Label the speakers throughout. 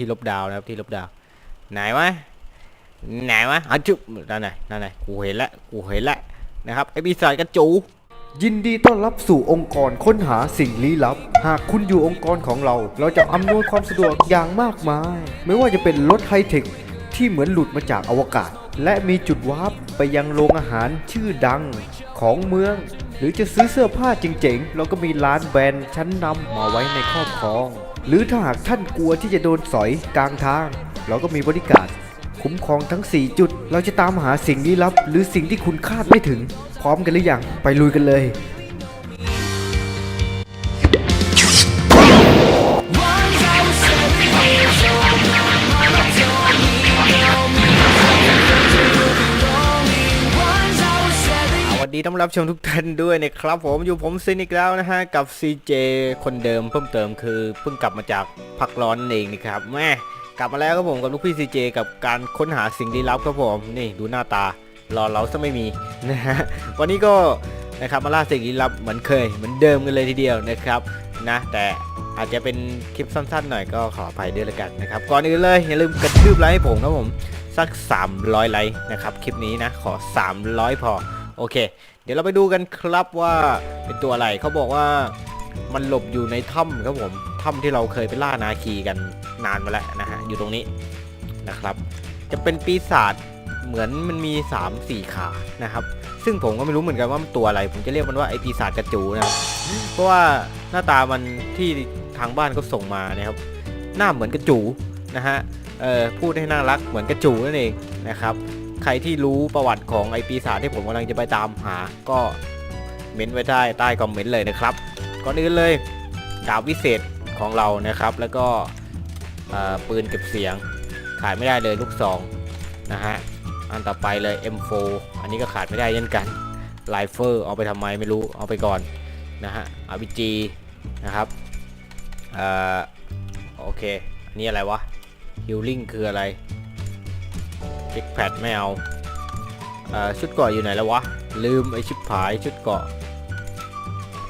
Speaker 1: ที่ลบดาวนะครับที่ลบดาว ไหนวะไหนวะอะจุ๊บนั่นไหนนั่นไหนกูเห็นละกูเห็นละนะครับไอปีศาจกระจู
Speaker 2: ยินดีต้อนรับสู่องค์กรค้นหาสิ่งลี้ลับ หากคุณอยู่องค์กรของเรา เราจะอำนวยความสะดวกอย่างมากมาย ไม่ว่าจะเป็นรถไฮเทคที่เหมือนหลุดมาจากอวกาศ และมีจุดวาร์ปไปยังโรงอาหารชื่อดัง ของเมือง หรือจะซื้อเสื้อผ้าจริงๆ เราก็มีร้านแบรนด์ชั้นนำมาไว้ในครอบครอง หรือถ้าหากท่านกลัวที่จะโดนสอยกลางทาง เราก็มีบริการคุ้มครองทั้ง 4 จุด เราจะตามหาสิ่งลี้ลับ หรือสิ่งที่คุณคาดไม่ถึง พร้อมกันหรือยังไปลุยกันเลย
Speaker 1: ต้อนรับชมทุกท่านด้วยนะครับผมอยู่ผมซินอีกแล้วนะฮะกับ CJ คนเดิมเพิ่มเติมคือเพิ่งกลับมาจากพักร้อนนั่นเองนะครับแม่กลับมาแล้วครับผมกับลูกพี่ CJ กับการค้นหาสิ่งลี้ลับครับผมนี่ดูหน้าตารอเราซะไม่มีนะฮะวันนี้ก็นะครับมาล่าสิ่งลี้ลับเหมือนเคยเหมือนเดิมกันเลยทีเดียวนะครับนะแต่อาจจะเป็นคลิปสั้นๆ หน่อยก็ขออภัยด้วยละกันนะครับก่อนอื่นเลยอย่าลืมกระทืบไลค์ให้ผมครับผมสัก 300 ไลค์นะครับคลิปนี้นะขอ 300 พอโอเค เดี๋ยวเราไปดูกันครับว่าเป็นตัวอะไรเขาบอกว่ามันหลบอยู่ในถ้ำครับผมถ้ำที่เราเคยไปล่านาคีกันนานมาแล้วนะฮะอยู่ตรงนี้นะครับ จะเป็นปีศาจเหมือนมันมี 3 4 ขานะครับ ซึ่งผมก็ไม่รู้เหมือนกันว่ามันตัวอะไร ผมจะเรียกมันว่าไอปีศาจกระจูนะครับเพราะว่าหน้าตามันที่ทางบ้านก็ส่งมานะครับ หน้าเหมือนกระจูนะฮะเออพูดให้น่ารักเหมือนกระจูนั่นเองนะครับ ใครที่รู้ประวัติของไอปีศาจที่ผมกำลังจะไปตามหา ก็เม้นไว้ได้ใต้คอมเมนต์เลยนะครับ ก่อนอื่นเลยดาบวิเศษของเรานะครับ แล้วก็ปืนเก็บเสียงขาดไม่ได้เลยลูกซองนะฮะอันต่อไปเลย M4 อันนี้ก็ขาดไม่ได้เช่นกันไลเฟอร์เอาไปทำไมไม่รู้เอาไปก่อนนะฮะ RPG นะครับเอ่อโอเค อันนี้อะไรวะ Healing คืออะไริกแพดไม่เอาเอ่อชุดเกาะอยู่ไหนแล้ววะ ลืมไอชิบหายชุดเกาะ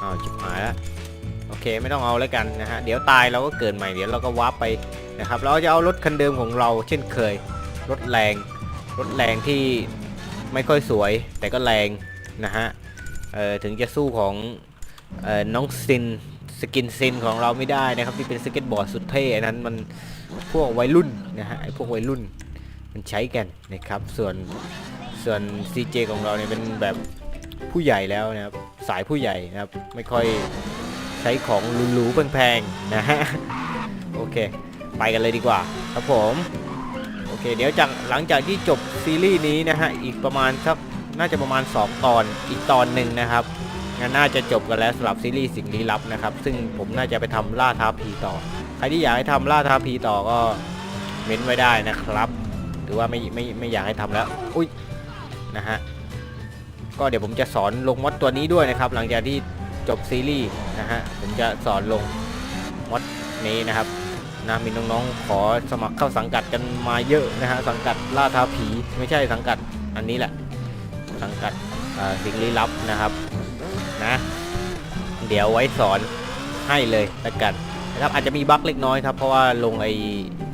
Speaker 1: อ้าวชิบหายแล้วโอเคไม่ต้องเอาแล้วกันนะฮะ เดี๋ยวตายเราก็เกิดใหม่เดี๋ยวเราก็วาร์ปไปนะครับ เราจะเอารถคันเดิมของเราเช่นเคย รถแรง รถแรงที่ไม่ค่อยสวย แต่ก็แรงนะฮะเอ่อถึงจะสู้ของเอ่อน้องซินสกินซินของเราไม่ได้นะครับที่เป็นสเก็ตบอร์ดสุดเท่อันนั้นมันพวกวัยรุ่นนะฮะไอพวกวัยรุ่น มันใช้กันนะครับ ส่วนส่วน CJ ของเราเนี่ยเป็นแบบผู้ใหญ่แล้วนะครับสายผู้ใหญ่นะครับไม่ค่อยใช้ของหรูๆแพงๆนะฮะโอเค ไปกันเลยดีกว่าครับผมโอเค เดี๋ยวจากหลังจากที่จบซีรีส์นี้นะฮะอีกประมาณสักน่าจะประมาณ 2 ตอนอีกตอนหนึ่งนะครับงั้นน่าจะจบกันแล้วสำหรับซีรีส์สิ่งลี้ลับนะครับ ซึ่งผมน่าจะไปทำล่าท้าผีต่อ ใครที่อยากให้ทำล่าท้าผีต่อก็เม้นไว้ได้นะครับ หรือว่าไม่ไม่ไม่อยากให้ทำแล้วอุ้ยนะฮะก็เดี๋ยวผมจะสอนลงมอดตัวนี้ด้วยนะครับ หลังจากที่จบซีรีส์นะฮะผมจะสอนลงมอดนี้นะครับนะมีน้องๆขอสมัครเข้าสังกัดกันมาเยอะนะฮะสังกัดล่าท้าผีไม่ใช่สังกัดอันนี้แหละ สังกัดสิ่งลี้ลับนะครับนะเดี๋ยวไว้สอนให้เลยละกันนะครับอาจจะมีบั๊กเล็กน้อยครับ เพราะว่าลงไอ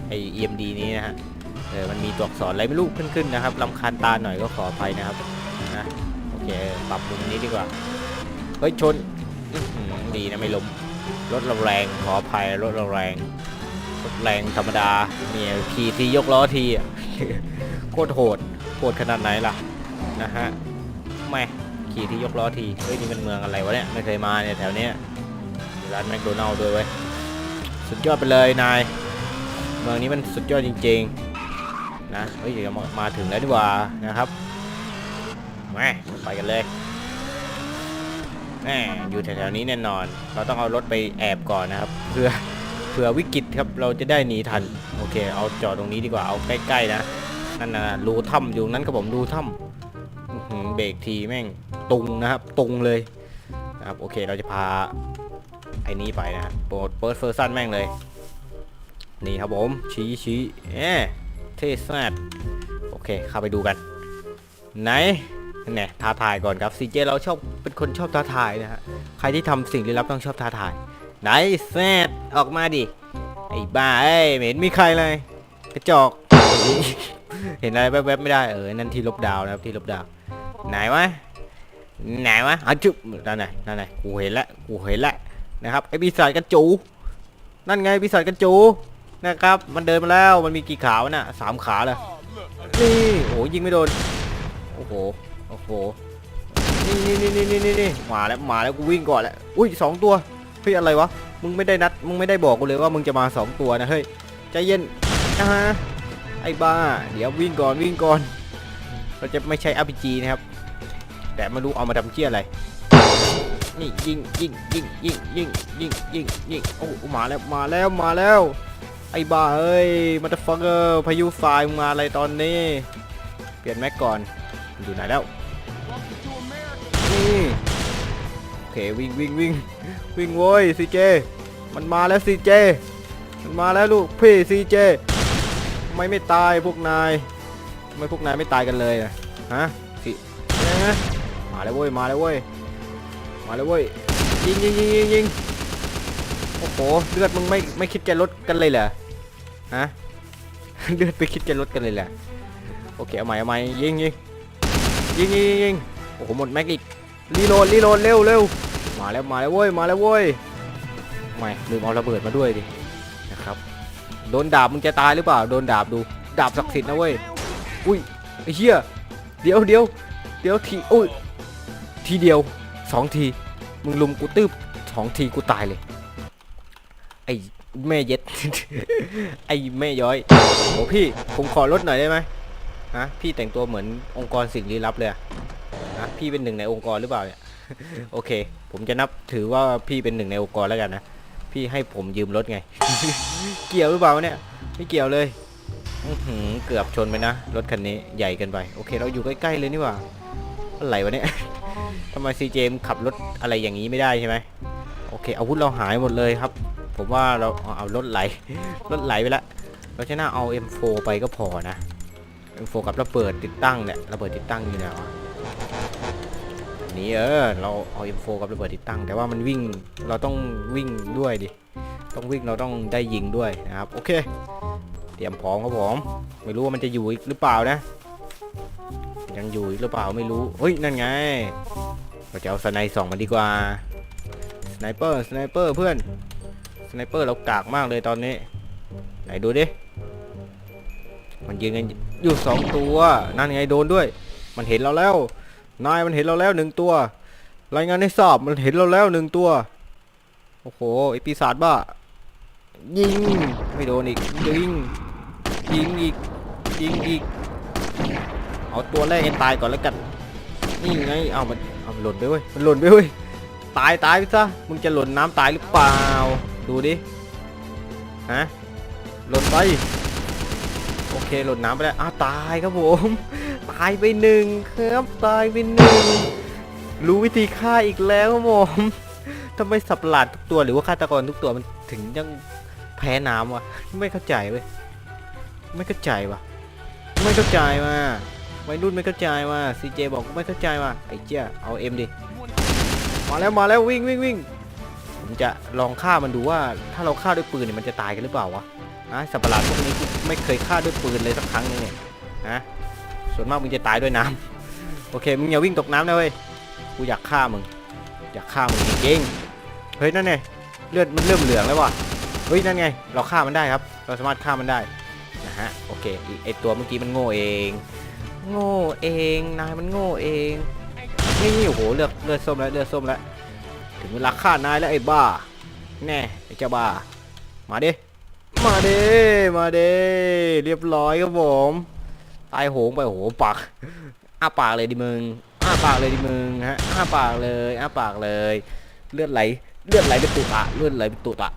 Speaker 1: ไอ EMD นี้นะฮะ เออมันมีตัวอักษรอะไรไม่รู้ขึ้นขึ้นนะครับลำคาญตาหน่อยก็ขออภัยนะครับนะโอเคปรับมุมนี้ดีกว่าเฮ้ยชนอื้อหือดีนะไม่ล้มรถเราแรงขออภัยรถเราแรงรถแรงธรรมดาเนี่ยขี่ทียกล้อทีอะโคตรโหดโหดขนาดไหนล่ะนะฮะแม่ขี่ที่ยกล้อทีเฮ้ยนี่เป็นเมืองอะไรวะเนี่ยไม่เคยมาเนี่ยแถวเนี้ยมีร้านแมคโดนัลด์ด้วยเว้ยสุดยอดไปเลยนาย เมืองนี้มันสุดยอดจริง ๆ นะเฮ้ยมามาถึงแล้วดีกว่านะครับแม่ไปกันเลยแหม่อยู่แถวๆนี้แน่นอน เราต้องเอารถไปแอบก่อนนะครับ เพื่อเผื่อวิกฤตครับเราจะได้หนีทัน โอเค เอาจอดตรงนี้ดีกว่าเอาใกล้ๆนะนั่นนะรูถ้ำอยู่นั้นครับผมรูถ้ำเบรกทีแม่งตุงนะครับตุงเลยนะครับโอเคเราจะพาไอ้นี้ไปนะโปรดเปิดเฟอร์ซันแม่งเลย นี่ครับผมชี้ชี้เอ๊ะ เทสแซดโอเค เข้าไปดูกัน ไหนเนี่ยท้าทายก่อนครับซีเจเราชอบเป็นคนชอบท้าทายนะฮะใครที่ทำสิ่งลี้ลับต้องชอบท้าทาย ไหนแซดออกมาดิไอ้บ้าเอ้เห็นมีใครเลยกระจอก เห็นอะไรแวบๆไม่ได้เออนั่นที่ลบดาวนะครับที่ลบดาว ไหนวะไหนวะอะจุ๊บนั่นไหนนั่นไหนกูเห็นล้วกูเห็นล้วนะครับไอ้ปีศาจกระจูนั่นไงปีศาจกระจู นะครับ มันเดินมาแล้วมันมีกี่ขาวะน่ะสามขาเลยนี่โอ้โหยิงไม่โดนโอ้โหโอ้โหนี่นี่นี่นี่นี่นี่มาแล้วมาแล้วกูวิ่งก่อนแล้วอุ้ยสองตัวเฮ้ยอะไรวะมึงไม่ได้นัดมึงไม่ได้บอกกูเลยว่ามึงจะมาสองตัวนะเฮ้ยใจเย็นนะฮะไอ้บ้า เดี๋ยววิ่งก่อนวิ่งก่อน เราจะไม่ใช้ RPG นะครับ แต่ไม่รู้เอามาทำเชี่ยอะไร นี่ยิงยิงยิงยิงยิงยิงยิงยิงโอ้โหมาแล้วมาแล้วมาแล้ว ไอ้บ้าเอ้ยมาตฟังเกอร์พายุไฟมึงมาอะไรตอนนี้ เปลี่ยนแม็กก่อนมันอยู่ไหนแล้วนี่โอเควิ่งวิ่งวิ่งวิ่งโว้ยซีเจมันมาแล้วซีเจมันมาแล้วลูกพี่ซีเจทำไมไม่ตายพวกนายทำไมพวกนายไม่ตายกันเลยอะฮะสินะมาแล้วเว้ยมาแล้วเว้ยมาแล้วเว้ยยิงยิงยิงยิงยิงโอ้โหเลือดมึงไม่ไม่คิดจะลดกันเลยเหรอ ฮะเลือดไปคิดจะลดกันเลยแหละโอเคเอาใหม่เอาใหม่ยิงยิงยิงยิงยิงโอ้โหหมดแม็กอีกรีโหลดรีโหลดเร็วเร็วมาแล้วมาแล้วเว้ยมาแล้วเว้ยไม่ลืมเอาระเบิดมาด้วยดินะครับโดนดาบมึงจะตายหรือเปล่าโดนดาบดูดาบศักดิ์สิทธิ์นะเว้ยอุ้ยไอ้เหี้ยเดี๋ยวเดี๋ยวเดี๋ยวทีอุ้ยทีเดียวสองทีมึงลุมกูตืบสองทีกูตายเลยไอ้ แม่เย็ด ไอ้แม่ย้อยโอ้พี่ผมขอลดหน่อยได้ไหมฮะพี่แต่งตัวเหมือนองค์กรสิ่งลี้ลับเลยอะฮะพี่เป็นหนึ่งในองค์กรหรือเปล่าเนี่ย โอเค ผมจะนับถือว่าพี่เป็นหนึ่งในองค์กรแล้วกันนะพี่ให้ผมยืมรถไง เกี่ยวหรือเปล่าเนี่ยไม่เกี่ยวเลยอืเกือบชนไปนะรถคันนี้ใหญ่เกินไปโอเค เราอยู่ใกล้ๆเลยนี่หว่าอะไรวะเนี่ยทำไมซีเจมขับรถอะไรอย่างนี้ไม่ได้ใช่ไหมโอเคอาวุธเราหายหมดเลยครับ ผมว่าเราเอารถไหลรถไหลไปละเราจะน่าเอา M4 ไปก็พอนะ M4 กับระเบิดติดตั้งเนี่ยระเบิดติดตั้งอยู่ไหนวะนี่เออเราเอา M4 กับระเบิดติดตั้ง แต่ว่ามันวิ่งเราต้องวิ่งด้วยดิต้องวิ่งเราต้องได้ยิงด้วยนะครับโอเค เตรียมพร้อมครับผมไม่รู้ว่ามันจะอยู่อีกหรือเปล่านะ ยังอยู่อีกหรือเปล่าไม่รู้เฮ้ยนั่นไงเราจะเอาสไนสองมันดีกว่าสไนเปอร์สไนเปอร์เพื่อน สไนเปอร์เรากากมากเลยตอนนี้ ไหนดูดิ มันยืนกันอยู่สองตัว นั่นไงโดนด้วย มันเห็นเราแล้ว นายมันเห็นเราแล้วหนึ่งตัว รายงานให้ทราบมันเห็นเราแล้วหนึ่งตัว โอ้โหไอปีศาจบ้า ยิง ไม่โดนอีก ยิง ยิงอีก ยิงอีก เอาตัวแรกให้ตายก่อนแล้วกัน นี่ไง เอามัน เอาหล่นไปเว้ย มันหล่นไปเว้ยตายตายไปซะ มึงจะหล่นน้ำตายหรือเปล่า ดูดิ ฮะ หล่นไป โอเค หล่นน้ำไปแล้วอ้าวตายครับผม ตายไปหนึ่งครับ ตายไปหนึ่ง รู้วิธีฆ่าอีกแล้วครับผมทำไมสับหลาดทุกตัวหรือว่าฆาตกรทุกตัวมันถึงยังแพ้น้ำวะ ไม่เข้าใจเว้ย ไม่เข้าใจวะไม่เข้าใจว่ะวัยรุ่นไม่เข้าใจว่ะซีเจบอกไม่เข้าใจว่ะไอ้เจ้าเอาเอ็มดิ มาแล้วมาแล้ววิ่งวิ่งวิ่งผม จะลองฆ่ามันดูว่าถ้าเราฆ่าด้วยปืนเนี่ยมันจะตายกันหรือเปล่าวะนะสับประหลาดพวกนี้ไม่เคยฆ่าด้วยปืนเลยสักครั้งนึงเนี่ยนะส่วนมากมึงจะตายด้วยน้ำโอเคมึงอย่าวิ่งตกน้ำนะเว้ยกูอยากฆ่ามึงอยากฆ่ามึงจริงๆเฮ้ยนั่นไงเลือดมันเริ่มเหลืองแล้วว่ะเฮ้ยนั่นไง เราฆ่ามันได้ครับ เราสามารถฆ่ามันได้นะฮะโอเคอีไอตัวเมื่อกี้มันโง่เอง โง่เองนายมันโง่เองนี่โอ้โหเลือดเลือดส้มแล้วเลือดส้มแล้ว ถึงเวลาฆ่านายแล้วไอ้บ้า แน่ไอ้เจ้าบ้า มาเดิมาเดิมาเดิเรียบร้อยครับผม ตายโหงไปโหปากอ้าปากเลยดิมึงอ้าปากเลยดิมึงฮะอ้าปากเลยอ้าปากเลย เลือดไหลเลือดไหลเป็นตุตะเลือดไหลเป็นตุตะ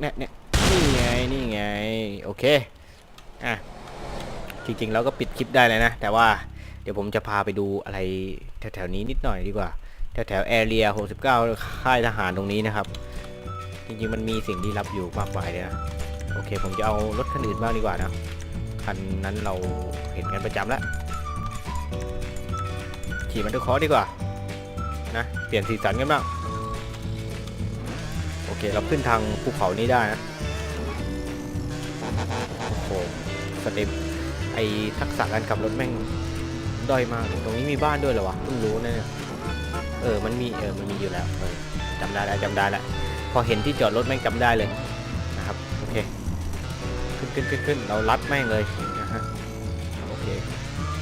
Speaker 1: เนี่ยเนี่ยนี่ไงนี่ไงโอเคอะจริงๆเราก็ปิดคลิปได้เลยนะ แต่ว่าเดี๋ยวผมจะพาไปดูอะไรแถวๆนี้นิดหน่อยดีกว่า แถวๆแอเรีย69 ค่ายทหารตรงนี้นะครับ จริงๆมันมีสิ่งลี้ลับอยู่มากมายเลยนะโอเค ผมจะเอารถคันอื่นบ้างดีกว่านะคันนั้นเราเห็นกันประจำแล้วขี่มันเตอร์คอดีกว่านะเปลี่ยนสีสันกันบ้างโอเคเราขึ้นทางภูเขานี้ได้นะโอ้โหสเต็ปไอทักษะการขับรถแม่งด้อยมากตรงนี้มีบ้านด้วยเหรอวะเพิ่งรู้นะเนี่ย เออ มันมี เออ มันมีอยู่แล้ว เออจำได้แล้วจำได้แล้ว พอเห็นที่จอดรถแม่งจำได้เลยนะครับ โอเค ขึ้นขึ้นขึ้นขึ้นเราลัดแม่งเลยนะฮะ โอเค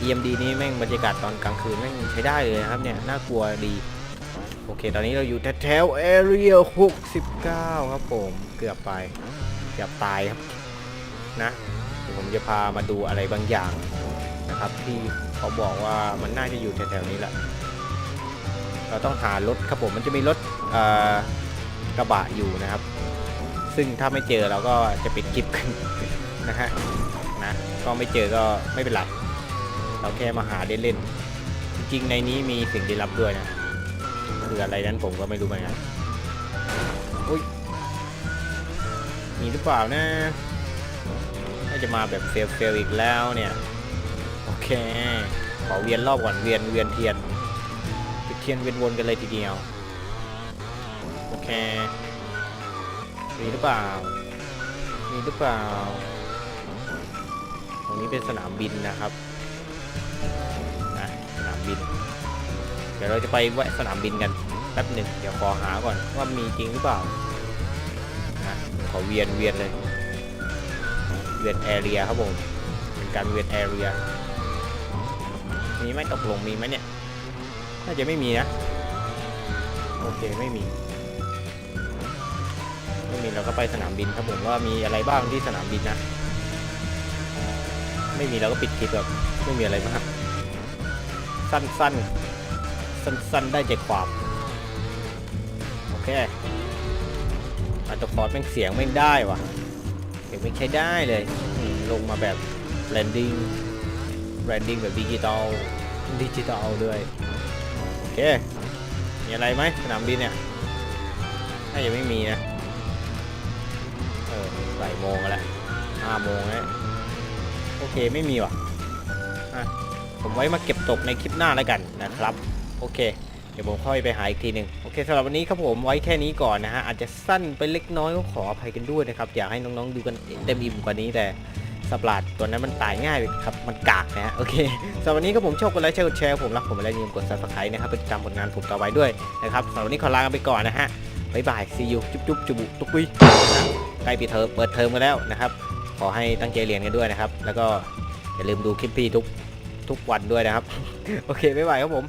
Speaker 1: EMD นี้แม่งบรรยากาศตอนกลางคืนแม่งใช้ได้เลยนะครับเนี่ย น่ากลัวดี โอเค ตอนนี้เราอยู่แถวๆ area 69 ครับผม เกือบไป เกือบตายครับ นะผมจะพามาดูอะไรบางอย่างนะครับ ที่เขาบอกว่ามันน่าจะอยู่แถวๆนี้แหละ เราต้องหารถครับผมมันจะมีรถกระบะอยู่นะครับ ซึ่งถ้าไม่เจอเราก็จะปิดคลิปกันนะฮะนะก็ไม่เจอก็ไม่เป็นไรเราแค่มาหาเล่นๆจริงๆในนี้มีสิ่งลี้ลับด้วยนะคืออะไรนั้นผมก็ไม่รู้เหมือนกันอุ้ยมีหรือเปล่านะน่าจะมาแบบเฟลเฟลอีกแล้วเนี่ย โอเคขอเวียนรอบก่อนเวียนเวียนเทียน เทียนเวียนวนกันเลยทีเดียว โอเค มีหรือเปล่า มีหรือเปล่า ตรงนี้เป็นสนามบินนะครับนะสนามบิน เดี๋ยวเราจะไปแวะสนามบินกันแป๊บหนึ่งเดี๋ยวขอหาก่อนว่ามีจริงหรือเปล่านะขอเวียนเวียนเลย เวียนแอเรียครับผม เป็นการเวียนแอเรียมีไหมตกลงมีไหมเนี่ย น่าจะไม่มีนะ โอเคไม่มี ไม่มีเราก็ไปสนามบินครับผมว่ามีอะไรบ้างที่สนามบินนะ ไม่มีเราก็ปิดคลิปแบบไม่มีอะไรมาก สั้นๆ สั้นๆ ได้ใจความ โอเคอัตคอร์ดแม่งเสียงไม่งได้วะเสียงไม่ใช้ได้เลยลงมาแบบแ a นดิ้งแ a นดิ้งแบบดิจิตอลดิจิตอลด้วย เค มีอะไรไหมสนามบินเนี่ยน่าจะไม่มีนะ เออบ่ายโมงแล้วห้าโมงแล้ว โอเคไม่มีว่ะอะผมไว้มาเก็บตกในคลิปหน้าแล้วกันนะครับ โอเค เดี๋ยวผมค่อยไปหาอีกทีหนึ่งโอเคสำหรับวันนี้ครับผมไว้แค่นี้ก่อนนะฮะอาจจะสั้นไปเล็กน้อยก็ขออภัยกันด้วยนะครับ อยากให้น้องๆดูกันเต็มอิ่มกว่านี้แต่ สปลาดตัวนั้นมันตายง่ายครับ มันกากนะฮะ โอเคสำหรับวันนี้ก็ผมชอบกดไลค์แชร์กดแชร์ผมรักผมและอย่าลืมกด subscribe นะครับเพื่อติดตามผลงานผมต่อไปด้วยนะครับสำหรับวันนี้ขอลาไปก่อนนะฮะบ๊ายบายซีอูจุ๊บจุ๊บจุบุตุ๊กปุยนะใกล้ปิดเทอมเปิดเทอมกันแล้วนะครับ ขอให้ตั้งใจเรียนกันด้วยนะครับ แล้วก็อย่าลืมดูคลิปพี่ทุกทุกวันด้วยนะครับ โอเคบ๊ายบายครับผม